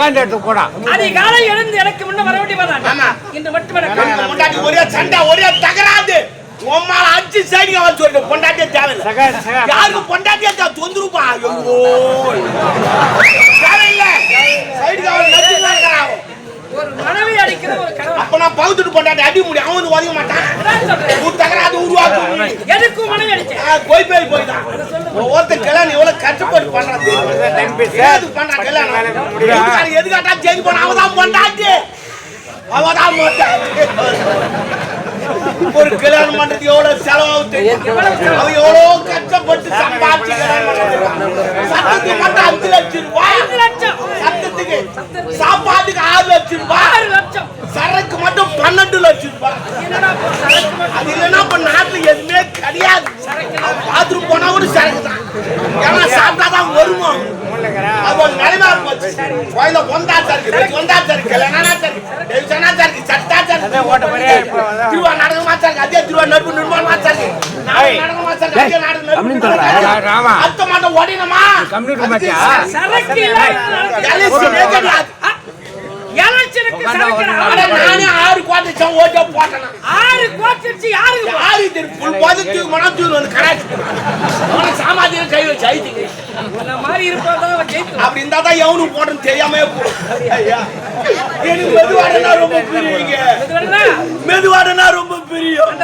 உட்காந்து எடுத்து போடா. அதிகாலை எழுந்து எனக்கு முன்ன வர வேண்டியவதான். இன்று மட்டும் எனக்கு ஒரே சண்டை ஒரே தகராது உம்மால அஞ்சு சைடுங்க வந்து சொல்லிட்டு பொண்டாட்டியே தேவையில்லை. யாருக்கு பொண்டாட்டியே தேவை தொந்தருப்பா ஐயோ. தேவையில்ல. சைடு அவன் ஒரு மனைவி அடிக்கிற ஒரு கணவன். அப்ப நான் பகுத்துட்டு பொண்டாட்டி அடி முடியும் அவன் வந்து உதவ மாட்டான். ஒரு தகராது உருவாக்கும் எதுக்கு மனைவி அடிச்சேன் கல்யாணம் எவ்வளவு கஷ்டப்பட்டு பண்றது ஏது பண்றான் கல்யாணம்? வீட்டுக்காரன் எது கேட்டா ஜெயிச்சு போன? அவதான் பொண்டாட்டி. அவதான் பொண்டாட்டி. ஒரு கல்யாணம் பண்றது எவ்வளவு செலவாகுது அவன் எவ்வளவு கஷ்டப்பட்டு சம்பாதிச்சு கல்யாணம் பண்றது சட்டத்துக்கு மட்டும் அஞ்சு லட்சம் ரூபாய். ஐந்து லட்சம். சட்டத்துக்கு சாப்பாட்டுக்கு ஆறு லட்சம் ரூபாய் லட்சம். சரக்கு மட்டும் பன்னெண்டு லட்சம் ரூபாய் அது இல்லைன்னா இப்ப நாட்டுல எதுவுமே கிடையாது. பாத்ரூம் போனா கூட சரக்கு தான். ஏன்னா சாப்பிட்டாதான் வருமாம் அது ஒரு நிலைமை போச்சு. கோயில ஒந்தா சருக்கு ஒந்தா சருக்கு இல்லைன்னா சருக்கு? சட்டா சருக்கு. திருவா நாடகமா சருக்கு. அதே திருவா நடுப்பு. ராமா. அத்த மாட்டோம் ஓடினமா? மாட்டியா சரக்கு இல்லாத எலெக்ஷனே கிடையாது எலெக்ஷனுக்கு சரக்கு ஆனா நானே ஆறு கோட்டை ஓட்ட போட்டேன்? ஆறு கோச்சிருச்சு யாருக்கு யாரு தெரியும் பாதத்துக்கு மனம் தூள் வந்து கராச்சு அவனை கை வச்சு மாதிரி இருப்பதான் ஜெயித்து அப்படி இருந்தா தான் எவனுக்கு போடுன்னு தெரியாம எனக்கு மெதுவாடனா ரொம்ப பிரியுங்க. மெதுவாடனா ரொம்ப பிரியும்.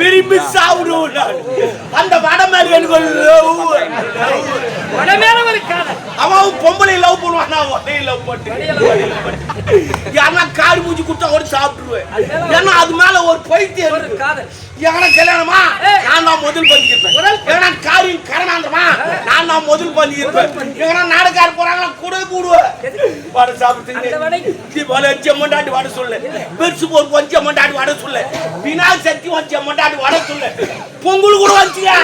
விரும்பி சாப்பிடுவோம். அந்த வடை மேல எனக்கு ஒரு love. உட மேல ஒரு காதல் அவன் பொம்பளை லவ் பண்ணுவான். நான் உடனே லவ் பண்ணிட்டு யாருன்னா காரி மூஞ்சி கொடுத்தா கூட சாப்பிட்டுருவேன். ஏன்னா அது மேல ஒரு பைத்தியம் ஒரு எவனா கல்யாணமா. நான் தான் முதல் முதல் எவனா காரியம் கரணாந்தமா நான் தான் முதல் பண்ணிருப்பேன் எவனா நாடகார போறாங்களா? கூட கூடுவேன். வடை சாப்பிட்டு வடை செம்மண்டாட்டி வடை சொல்லு. பெருசு ஒரு கொஞ்சம் மண்டாட்டி வடை சொல்லு. விநாயக சக்தி வச்ச மண்டாட்டி வடை சொல்லு. பொங்கல் கூட வச்சியா?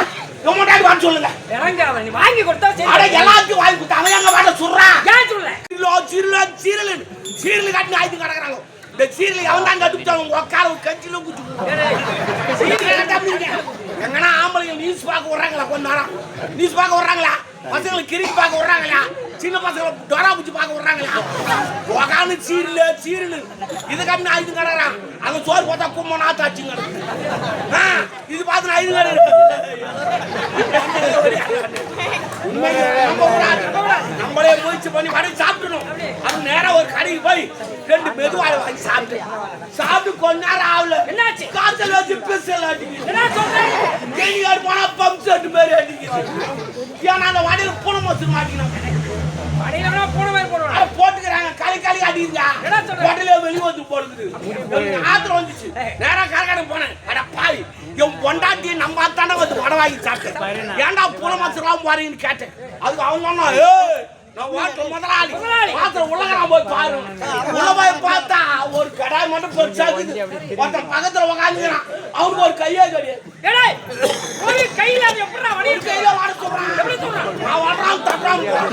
மண்டாட்டி வடை சொல்லுங்க. இறங்க அவன் நீ வாங்கி கொடுத்தா அட சரி எல்லாத்தையும் வாங்கி கொடுத்து அவன் எங்க வடை சொல்றான் ஏன் சொல்ல? சீரல சீரல் சீரல் காட்டி ஆயுது கிடக்குறாங்க. இந்த சீரல் எவன் தான் கட்டுப்பிட்டாங்க உக்கால கஞ்சில குச்சி எங்கன்னா ஆம்பளைங்க நியூஸ் பார்க்க வர்றாங்களா கொஞ்ச நேரம்? நியூஸ் பார்க்க வர்றாங்களா? பசங்களை கிரிக்கெட் பார்க்க வர்றாங்களா? சின்ன பசங்களை டொரா பூச்சி பார்க்க வர்றாங்களா? உக்காந்து சீரல் சீரல் இது காட்டி ஆயுது கிடக்குறான் அங்க சோறு போட்டா கும்ப நாத்தாச்சுங்க. இது பார்த்து ஐந்து நம்மளே முயற்சி பண்ணி வடை சாப்பிடணும். அது நேரா ஒரு கடைக்கு போய் ரெண்டு மெதுவாழை வாங்கி சாப்பிட்டு சாப்பிட்டு கொஞ்ச நேரம் ஆகல. என்னாச்சு? காய்ச்சல் வச்சு பிசல் அடிக்குது. போனா பம்ப் செட் மாதிரி அடிக்குது. ஏன்னா அந்த வடையில பூனை மோசம் மாட்டிக்கணும் போன மாதிரி போட்டுக்கிறாங்க. களி களி அடிக்குதா என்ன சொல்ற? வடையில வெளியே வந்து போடுது. ஆத்திரம் வந்துச்சு. நேரா கரகடை போனேன். அட பாய் என் பொண்டாட்டியை நம்ம தானே வந்து வடை வாங்கி சாப்பிட்டேன். ஏன்டா பூனை மோசம் போறீங்கன்னு கேட்டேன். அதுக்கு அவன் சொன்னா ஏய் நான் வாட்டு முதலாளி. முதலாளி. பாத்திரம் உள்ளகரா போய் பாரு. உள்ள போய் பார்த்தா ஒரு கடாய் மட்டும் பெருசாக்குது. ஒருத்தன் பக்கத்துல உக்காந்துக்கிறான். அவனுக்கு ஒரு கையே கிடையாது ஒரு கையில இருக்கு கையில வாட சொல்றான். எப்படி சொல்றான்? நான் தட்டுறான் போறான்.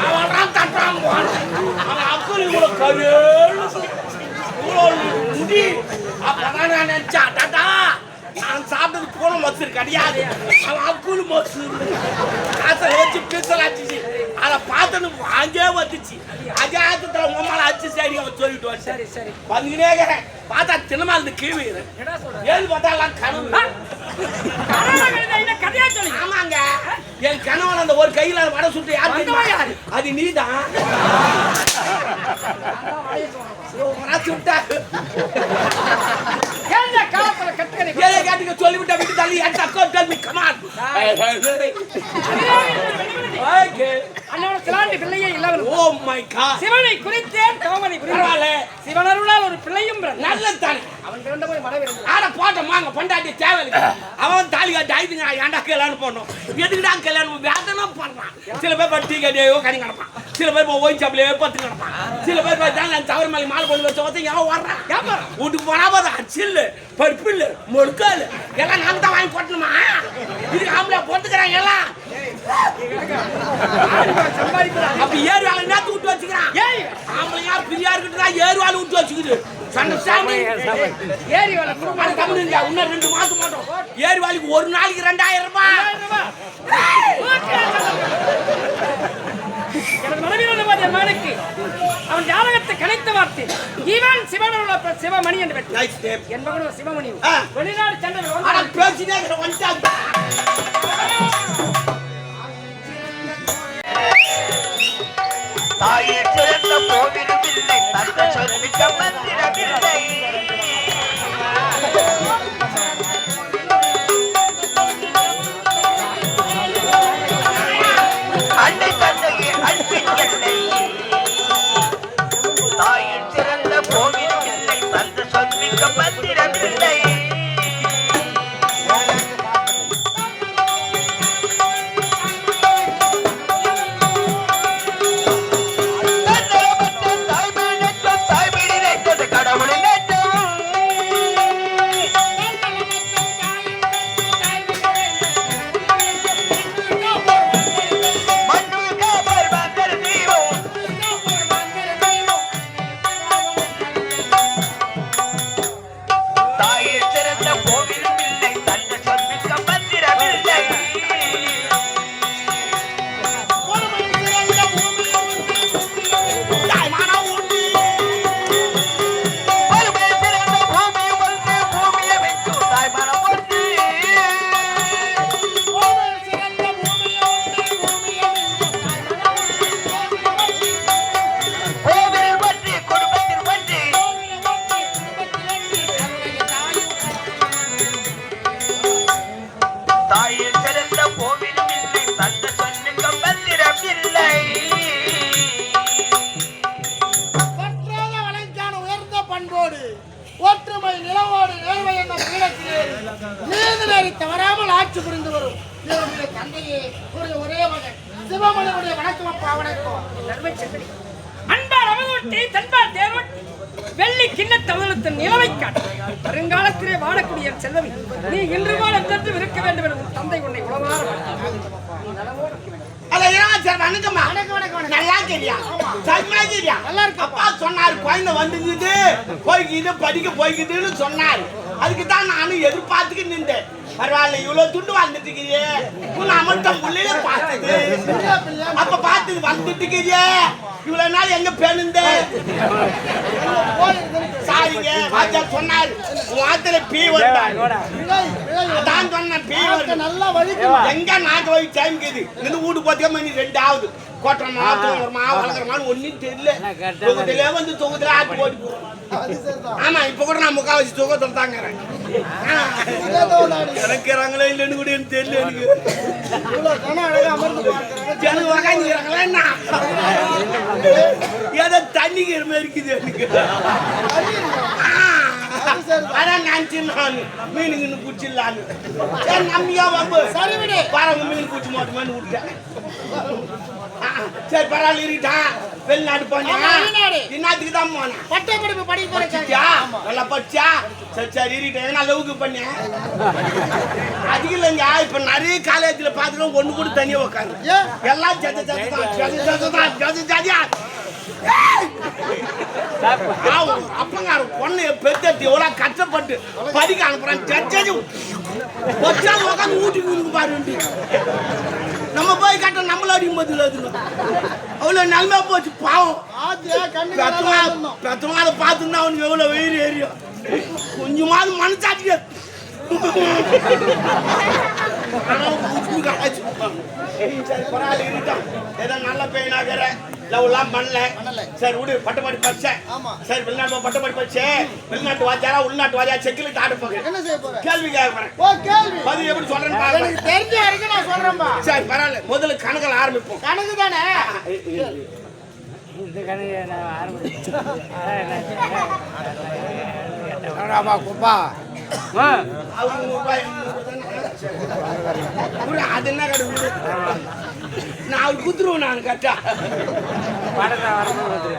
அவன் வர்றான் தட்டுறான் போறான். அவன் அக்குள் இவ்வளவு கருன்னு இவ்வளவு முடி. அப்பதான் நான் நினைச்சேன், டாடா, நான் சாப்பிட்டது பூனை மசூர் கிடையாது அவன் அக்குள் மசூர் காசை வச்சு பீசல் அடிச்சு அதை பார்த்தோன்னு வாங்கே வந்துச்சு. அதே ஆத்தத்துல உம்மால அடிச்சு சரி அவன் சொல்லிட்டு வந்து சரி சரி. வந்துக்கினே இருக்கிறேன். பார்த்தா சின்னமா இருந்து கீழே ஏழு பார்த்தா எல்லாம் கனவு. ஆமாங்க. என் கணவன் அந்த ஒரு கையில வடை சுட்டு யாரு? அது நீதான். சிவனை குறித்தேன் தவமனை. புரிவாள் சிவனருளால் ஒரு பிள்ளையும். நல்லது தானே. அவன் பிறந்த போய் பொண்டாட்டி தேவையில்லை. அவன் தாலி கட்டி ஆயிடுங்க ஏன்டா கல்யாணம் பண்ணோம்? எதுக்குடா கல்யாணம்? வேதனை பண்றான். சில பேர் டீ கடையோ கனி கிடப்பான். சில பேர் போய் ஷாப்லயே பத்து கிடப்பான் சில பேர் நான் தவறு மேலே மாலை கொண்டு வச்ச ஒருத்தன் எவன் வர்றான். வியாபாரம் வீட்டுக்கு போனா போதும். அச்சில்லு பருப்பு இல்ல முழுக்கால் எல்லாம் நான் தான் வாங்கி போட்டணுமா? இதுக்கு ஆம்பளை போட்டுக்கிறாங்க எல்லாம். அப்ப ஏறு வேலை நேத்து விட்டு வச்சுக்கிறான்? ஏய்! ஆம்பளையா பிரியா இருக்கட்டுதா ஏறு வேலை விட்டு வச்சுக்குது ஏரி வேலை? இன்னும் ரெண்டு மாசம் மாட்டோம். வேலைக்கு ஒரு நாளைக்கு ரெண்டாயிரம் ரூபாய். எனது மனைவி அவன் ஜாதகத்தை கணித்து பார்த்தேன் இவன் சிவனோட பிற- சிவமணி என்று பெற்றான். நைஸ் டேப் என் மகனோ சிவமணி. வெளிநாடு சென்ற பேசினே தாயே சிறந்த போதிலும் இல்லை தந்த சொல்லிக்க மந்திரமில்லை. கிண்ண தமிழத்தின் நிலவை காட்டு வருங்காலத்திலே வாழக்கூடிய செல்வமி நீ இன்று போல என்றென்றும் இருக்க வேண்டும் என உன் தந்தை உன்னை போய்க்குது படிக்க போய்க்குதுன்னு சொன்னாரு. அதுக்கு தான் நானும் எதிர்பார்த்துக்கு நின்றேன். பரவாயில்ல இவ்வளவு துண்டு வாழ்ந்துட்டுக்கிறியே உன் அமர்த்தம் உள்ளே பார்த்தது. அப்ப பார்த்தது வந்துட்டுக்கிறியே இவ்வளவு நாள் எங்க பேணுந்த? சாரிங்க வாஜா சொன்னாரு ஆத்துல பீ அதான் சொன்னேன் பீ வருது. நல்லா வலிக்கும் எங்க நாட்டு போய் டைம் இந்த வீடு மணி ரெண்டு ஆகுது கொட்டுறமா தூங்குறமா வளர்க்குறமான்னு ஒன்றும் தெரியல. தொகுதியிலே வந்து தொகுதியில ஆட்டு ஓடி போடுறோம். அது சரிதான். ஆமா இப்ப கூட நான் முக்காவாசி துக்கத்தில் தாங்கிறேன். இறக்கிறாங்களே இல்லைன்னு கூட எனக்கு தெரியல எனக்கு. இவ்வளவு கன அழகா அமர்ந்து பார்க்கிறாங்க. ஜனங்க உக்காந்துக்கிறாங்களா என்ன? ஏதோ இருக்குது எனக்கு. அதான் நினைச்சு நான் மீனுங்கன்னு பிடிச்சிடலான்னு சரி நம்பியா வம்பு சரி விடு. பாருங்க மீன் பிடிச்சி மாட்டோமேன்னு விட்டேன். சரி பரவாயில்ல இருக்கிட்டான் வெளிநாடு வெளிநாடு. இன்னத்துக்கு தான் போனேன். பட்டப்படிப்பு படிக்க போறேன் படிச்சியா நல்லா படிச்சா சரி சரி இருக்கிட்டேன் நான் லவ்க்கு பண்ணேன் அதுக்கு இல்லைங்க. இப்ப நிறைய காலேஜ்ல பாத்துக்கலாம் ஒண்ணு கூட தனியா உட்காந்து? எல்லாம் ஜத ஜத தான் ஜத தான் ஜதியா அப்பங்கார பொண்ணு பெத்தட்டு எவ்வளவு கஷ்டப்பட்டு படிக்க அனுப்புறான். ஜட்ஜு வச்சாலும் உட்காந்து ஊட்டி ஊருக்கு பாரு நம்ம போய் கட்ட நம்மள அடிக்கும் பதில் அது அவ்வளவு நன்மை போச்சு பாவம். பெத்தமா பெத்தமா அதை பார்த்துருந்தா அவனுக்கு எவ்வளவு வெயில் ஏறியும். கொஞ்சமாவது சரி பரவாயில்ல இருக்கட்டும் ஏதோ நல்ல பையனாகிற லவ்லாம் பண்ணல. சரி விடு பட்டப்படி படிச்சேன் ஆமா. சரி வெளிநாட்டு பட்டப்படி படிச்சேன் வெளிநாட்டு வாத்தியாரா உள்நாட்டு வாத்தியா செக்கில் ஆட போகிறேன் என்ன செய்ய போற? கேள்வி கேட்க போறேன். ஓ கேள்வி. பதில் எப்படி சொல்றேன்னு பாருங்க எனக்கு தெரிஞ்ச வரைக்கும் நான் சொல்றேன்ப்பா சரி பரவாயில்ல. முதல்ல கணக்கில் ஆரம்பிப்போம். கணக்கு தானே? இந்த கணக்கு நான் ஆரம்பிச்சேன் குப்பா? அது என்ன கடை நான் அவர் குத்துருவேன் நான் கரெக்டா.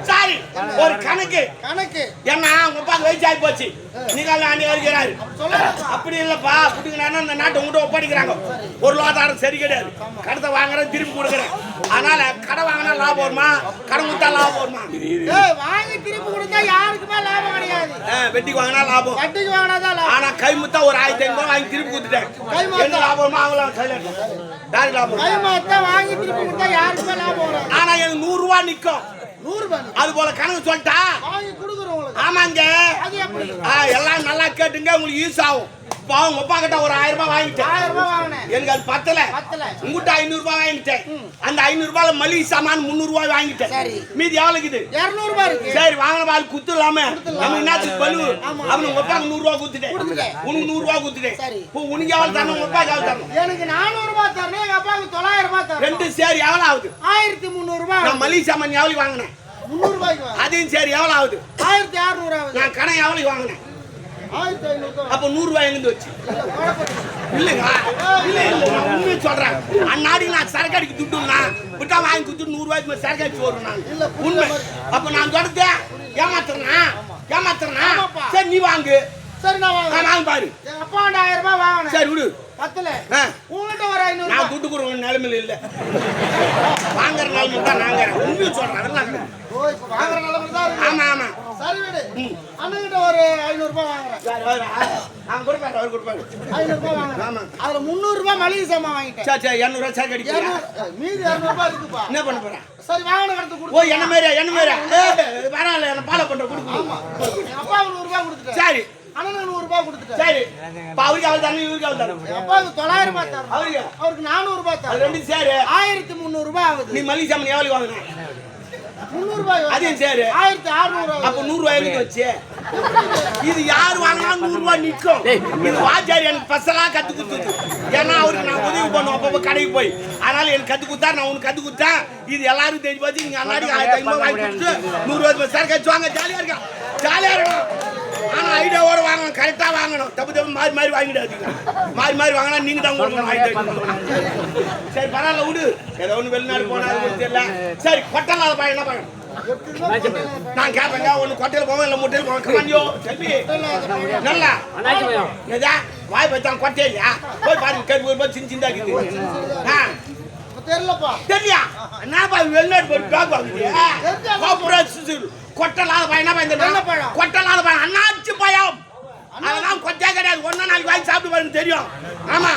சாரி ஒரு கணக்கு. கணக்கு. ஏன்னா உங்க அப்பா வயசு ஆகி போச்சு. நீங்க அணி வருகிறாரு. அப்படி இல்லப்பா புடிக்கிறானா இந்த நாட்டை உங்கள்கிட்ட ஒப்படைக்கிறாங்க. பொருளாதாரம் சரி கிடையாது. கடத்தை வாங்குறேன் திருப்பி கொடுக்குறேன். அதனால கடை வாங்கினா லாபம் வருமா? கடன் கொடுத்தா லாபம் வருமா? வாங்கி திருப்பி கொடுத்தா யாருக்குமே லாபம் கிடையாது. வெட்டிக்கு வாங்கினா லாபம். வட்டிக்கு வாங்கினாதான் லாபம். ஆனா கை முத்தா ஒரு ஆயிரத்தி ஐநூறு வாங்கி திருப்பி கொடுத்துட்டேன். கை முத்தா? என்ன லாபம் வருமா? அவங்களாம் கையில யாருக்கு லாபம் கை மாத்தா வாங்கி திருப்பி கொடுத்தா யாருக்குமே லாபம் வரும் ஆனா எனக்கு நூறு ரூபா நிக்கும் அது போல கணக்கு சொல்லிட்டா? ஆமாங்க. எல்லாம் நல்லா கேட்டுங்க உங்களுக்கு யூஸ் ஆகும். அவங்க அப்பா கிட்ட ஒரு ஆயிரம் ரூபாய் வாங்கிட்டேன். ஆயிரம் ரூபாய் வாங்கினேன். எனக்கு அது பத்தல. பத்தல. உங்ககிட்ட ஐநூறு ரூபாய் வாங்கிட்டேன். அந்த ஐநூறு ரூபாயில மளிகை சாமான் முந்நூறு ரூபாய் வாங்கிட்டேன். சரி. மீதி எவ்வளவு இருக்குது? இருநூறு ரூபாய் இருக்கு. சரி வாங்கின பால் குத்து இல்லாம நம்ம என்னத்துக்கு பலு. அவனுக்கு அப்பாவுக்கு நூறு ரூபாய் குத்துட்டேன். உனக்கு நூறு ரூபாய் குத்துட்டேன் சரி. உனக்கு எவ்வளவு தரணும்? உங்க அப்பாவுக்கு எவ்வளவு தரணும்? எனக்கு நானூறு ரூபாய் தரணும். எங்க அப்பாவுக்கு தொள்ளாயிரம் ரூபாய் தரணும். ரெண்டு சரி எவ்வளவு ஆகுது? ஆயிரத்தி முந்நூறு ரூபாய் நான் மளிகை சாமான் எவ்வளவு வாங்கினேன்? முந்நூறு ரூபாய்க்கு அதையும் சரி எவ்வளவு ஆகுது? ஆயிரத்தி அறுநூறு ஆகுது. நான் கடன் எவ்வளவு வாங்கினேன்? அப்போ நூறு ரூபாய் எங்கிருந்து வச்சு? இல்லைங்க. இல்ல இல்ல நான் உண்மையை சொல்றேன். அந்நாடி நான் சரக்கு அடிக்க துட்டுனா விட்டா வாங்கி கொடுத்து நூறு ரூபாய்க்கு மேல சரக்கு அடிச்சு வரும் நான் உண்மை. அப்ப நான் தொடர்ந்து ஏமாத்துறனா? ஏமாத்துறனா? ஆமாப்பா. சரி நீ வாங்கு. சரி நான் வாங்க வாங்க பாரு. அப்பா ஆயிரம் ரூபாய் வாங்கினேன். சரி விடு. பத்தல. ஆ, உங்ககிட்ட ஒரு ஐநூறு நான் துட்டு கொடுக்குற நிலைமையில இல்ல. வாங்குற நிலைமை தான் நாங்க உண்மையை சொல்றேன் அதெல்லாம் வாங்குற நிலைமை தான் ஆமா ஆமா. சரி விடு. அண்ணன்கிட்ட ஒரு ஐநூறு ரூபாய் வாங்குறேன். நான் கொடுப்பாரு அவர் கொடுப்பாரு. ஐநூறு ரூபாய் வாங்குறேன். ஆமா. அதுல முந்நூறு ரூபாய் மளிகை சாமான் வாங்கிட்டேன். சரி சரி இரநூறுவா சரக்கு இருநூறு- மீதி இரநூறு ரூபாய் இருக்குப்பா. என்ன பண்ண போறேன் சரி வாங்கின கடத்து ஓ கொடுத்து என்ன மாதிரியா? என்ன மாதிரியா? பரவாயில்ல என்ன பண்ற கொடுக்கணும் எங்க அப்பாவுக்கு நூறு ரூபாய் கொடுத்துட்டேன். சரி. அண்ணனுக்கு நூறு ரூபாய் கொடுத்துட்டேன். சரி. அவருக்கு அவள் தரணும் இவருக்கு அவள் தரணும் அப்பாவுக்கு தொள்ளாயிரம் ரூபாய் தரணும். அவருக்கு? அவருக்கு நானூறு ரூபாய் தரணும். ரெண்டும் சரி. ஆயிரத்தி முந்நூறு ரூபாய் ஆகுது. நீ மல்லிகை சாமன் எவ்வளவு வாங்கின? முந்நூறு ரூபாய் வருது. அதையும் சரி ஆயிரத்தி அறுநூறு. அப்ப எனக்கு வச்சு? இது யார் வாங்கினா நூறு ரூபாய் நிக்கும் இது வாஜாரி எனக்கு பசலா கத்து கொடுத்தது. ஏன்னா அவருக்கு நான் உதவி பண்ணுவோம் அப்பப்போ கடைக்கு போய். அதனால எனக்கு கத்து கொடுத்தா நான் உனக்கு கத்து கொடுத்தேன். இது எல்லாரும் தெரிஞ்சு பார்த்து நீங்க அல்லாடி ஆயிரத்தி ஐநூறு வாங்கி கொடுத்து நூறு ரூபாய் சார் கட்சி வாங்க ஜாலியா இருக்கா? ஜாலியா இருக்கணும் ஆனா ஐடியாவோட வாங்கணும் கரெக்டா வாங்கணும். தப்பு தப்பு மாறி மாறி வாங்கிடாதீங்க. மாறி மாறி வாங்கினா நீங்க தான் கொடுக்கணும் ஐநூறு சரி பரவாயில்ல விடு. ஏதோ ஒன்று வெளிநாடு போனா தெரியல. சரி கொட்டலாத பையன் என்ன பையன்? நான் கேட்பேங்க ஒன்று கொட்டையில் போவோம் இல்லை முட்டையில் போவோம். கமாண்டியோ செல்வி நல்லா அண்ணாச்சி பையன் ஏதா? வாய் பச்சான் கொட்டை இல்லையா? போய் பாருங்க கேட்டு ஒரு சின்ன சிந்தாக்குது ஆ. இப்ப தெரியலப்பா. தெரியா? என்னப்பா வெளிநாடு போய் வாங்குறியா கொட்டலாத பையன் நல்ல பழம். கொட்டலாத பையன். அண்ணாச்சி பயம் அதெல்லாம் கொட்டே கிடையாது. ஒன்னா நாளைக்கு வாங்கி சாப்பிட்டு பாருங்க தெரியும். ஆமா.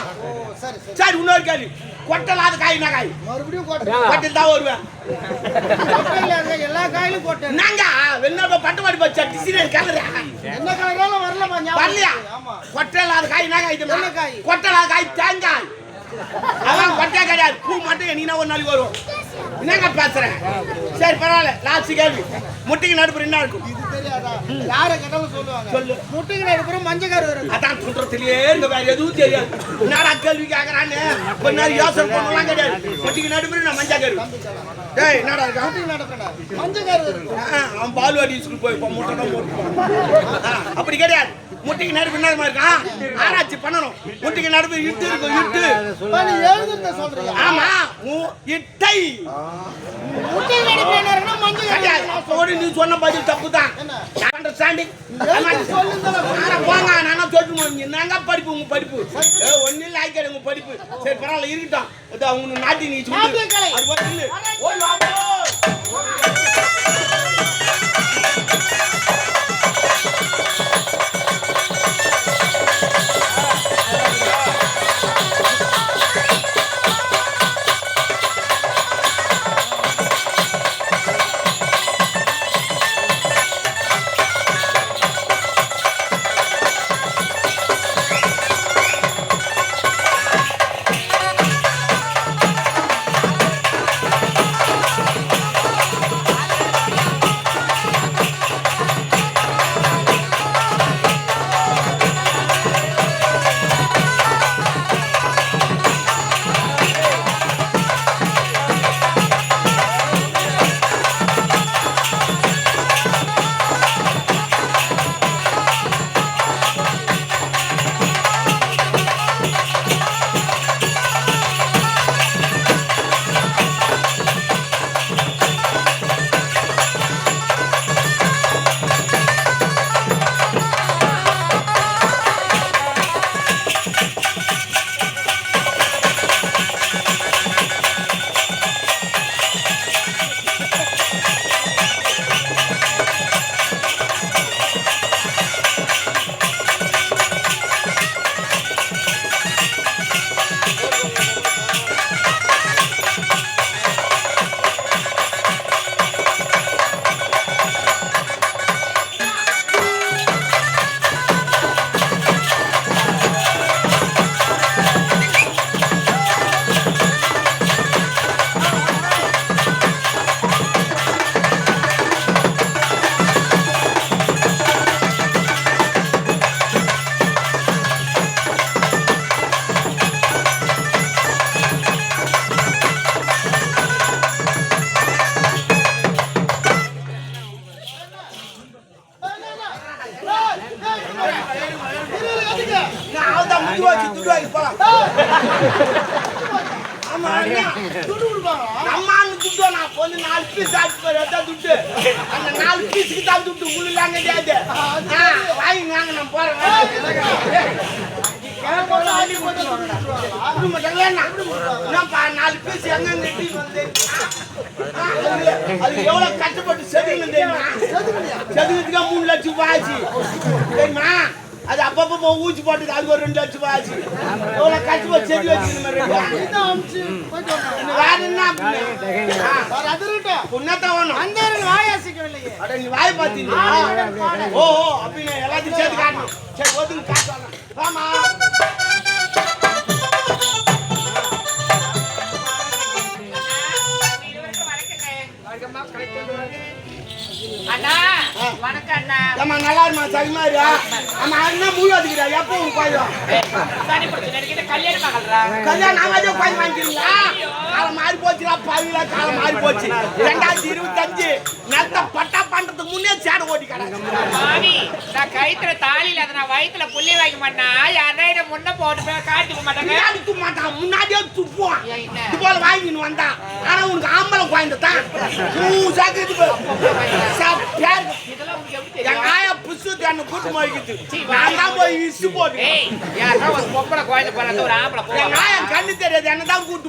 சரி சரி. சரி இன்னொரு கேள்வி. கொட்டலாத காய் என்ன காய்? மறுபடியும் கோட்டை. கொட்டில் தான் வருவேன். எல்லா காயிலும் கோட்டை. நாங்க வெளிநாடு பட்டு பாடி பச்சா. டிசிரியல் கலரு என்ன கலராலும் வரலப்பா ஞாபகம் வரலையா? கொட்டலாத காய் என்ன காய் தெரியுமா? என்ன காய்? கொட்டலாத காய் தேங்காய். அதான் கொட்டை கிடையாது. பூ மட்டும் என்னைக்கு ஒரு நாளைக்கு வரும். என்னங்க பேசுறேன்? சரி பரவாயில்ல. லாஸ்ட் கேள்வி. முட்டைக்கு நடுப்புற என்ன இருக்கும் இது தெரியாதா? யாரை கேட்டாலும் சொல்லுவாங்க. சொல்லு. முட்டைக்கு நடுப்புறம் மஞ்சள் கரு வருது அதான் சொல்றதுலயே இருங்க வேற எதுவும் தெரியாது. என்னடா கேள்வி கேக்குறான்னு? கொஞ்ச நேரம் யோசனை பண்ணலாம் கிடையாது. முட்டைக்கு நடுப்புற நான் மஞ்சா கரு டேய் என்னடா இருக்கா முட்டைக்கு நடுப்புற மஞ்சள் கரு வருது ஆ, அவன் பால்வாடி ஸ்கூல் போய் முட்டை அப்படி கிடையாது. முட்டைக்கு நடுப்பு என்ன இருக்கான் ஆராய்ச்சி பண்ணணும். முட்டைக்கு நடுப்பு இட்டு இருக்கும் இட்டு. ஆமா இட்டை. அப்போட நீ சொன்ன பதில் தப்பு தான்? அண்டர்ஸ்டாண்டிங் போங்க நானும் சொல்லிட்டு என்னங்க படிப்பு உங்க படிப்பு? ஒண்ணும் இல்லை ஆய்க்காது உங்க படிப்பு. சரி பரவாயில்ல இருக்கட்டும். அவங்க நாட்டி நீ சொல்லு. துடுவாக்கி துடுவாக்கி போலாம். ஆமா துடு கொடுப்பாங்க. நம்ம அண்ணன் துட்டு நான் கொஞ்சம் நாலு பீஸ் ஆச்சு பாரு அதான் துட்டு அந்த நாலு பீஸுக்கு தான் துட்டு உள்ளாங்க கேட்டு வாங்கி வாங்க நான் போறேன் நாலு பீஸ் எங்க அது எவ்வளவு கஷ்டப்பட்டு மூணு லட்சம் ரூபாய் அது அப்பப்போ போய் ஊசி போட்டது அதுக்கு ஒரு ரெண்டு லட்சம் ஆச்சு இதான் அமிச்சு போயிட்டு வந்தோம். வேற என்ன அது. புண்ணத்தான். அந்த வாயாசிக்கவில்லையே அட, நீ வாய் பார்த்தீங்களா? ஓ ஓ, அப்படின்னு எல்லாத்தையும் சேர்த்து காட்டணும். சரி, ஒதுங்க, காட்டு வரலாம். வாம்மா. அண்ணா வணக்கம் அண்ணா ஏம்மா, நல்லா இருமா, சகிமா இரு. ஆமா, என்ன முழு அடிக்கிறா? எப்போ பிரச்சனை இருக்குது கல்யாண மகள்ரா கல்யாணம் ஆகாதே கோயில் வாங்கிக்கிறீங்களா? காலம் மாறி போச்சுடா, பாவிகளா, காலம் மாறி போச்சு. ரெண்டாயிரத்தி இருபத்தஞ்சு நிலத்தை பட்டா பண்றதுக்கு முன்னே சேடை கிடக்கு. மாமி நான் கயித்துல தாலி இல்லாத நான் வயித்துல புள்ளி வைக்க மாட்டேனா யாரா இதை முன்ன போட்டு போய் காட்டிக்க மாட்டாங்க பின்னாடி துப்ப மாட்டான், முன்னாடியே துப்புவான். என்ன? இது போல வாங்கின்னு வந்தா. ஆனா உனக்கு ஆம்பளை குழந்தை தான். லூசாக்கு இது பாரு. சப்பையா இருக்கு. இதெல்லாம் உனக்கு எப்படி தெரியும் எங்க ஆயா புசு தண்ணி கூட்டு போய்க்குது. நான் தான் போய் இசு போட்டு. ஏய் யாரா ஒரு பொம்பளை குழந்தை பிறந்த ஒரு ஆம்பளை எங்க போவாங்க ஆயா கண்ணு தெரியாது என்ன தான் கூட்டு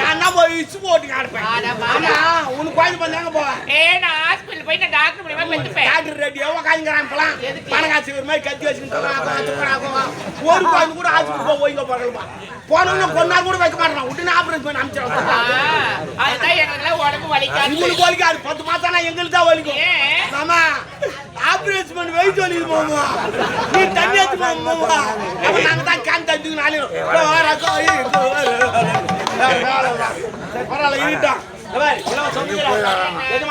நான் தான் போய் இசு போட்டு கிடப்பேன் ஆனா, உனக்கு குழந்தை பண்ணி எங்க போவேன் நான் ஹாஸ்பிட்டல் போய் நான் டாக்டர் மூலியமா பெத்துப்பேன் டாக்டர் ரெடி காய்க்கிறான் இப்பலாம் பணம் காசு ஒரு மாதிரி கத்தி வச்சுக்கிட்டு ஒரு குழந்தை கூட ஆஸ்பத்திரி போய் ஓய்ங்க போகணுமா போனவங்க கொண்டா கூட வைக்க மாட்டான் உடனே ஆபரேஷன் பண்ணி அனுப்பிச்சிடும் அதுதான் எங்களுக்கு உடம்பு வலிக்காது. உங்களுக்கு வலிக்காது. பத்து மாசம் நான் எங்களுக்கு தான் வலிக்கும். மாமா ஆபரேஷன் பண்ணி வெயிட் வலிக்குது மாமா நீ தண்ணி எடுத்து மாமா. அப்ப நாங்க தான் கேன் தண்ணி நாளையும் பரவாயில்ல இருட்டான்.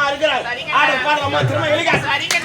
இருக்கிறார் ஆடு பாடலாமா திரும்ப எழுக சரிங்க.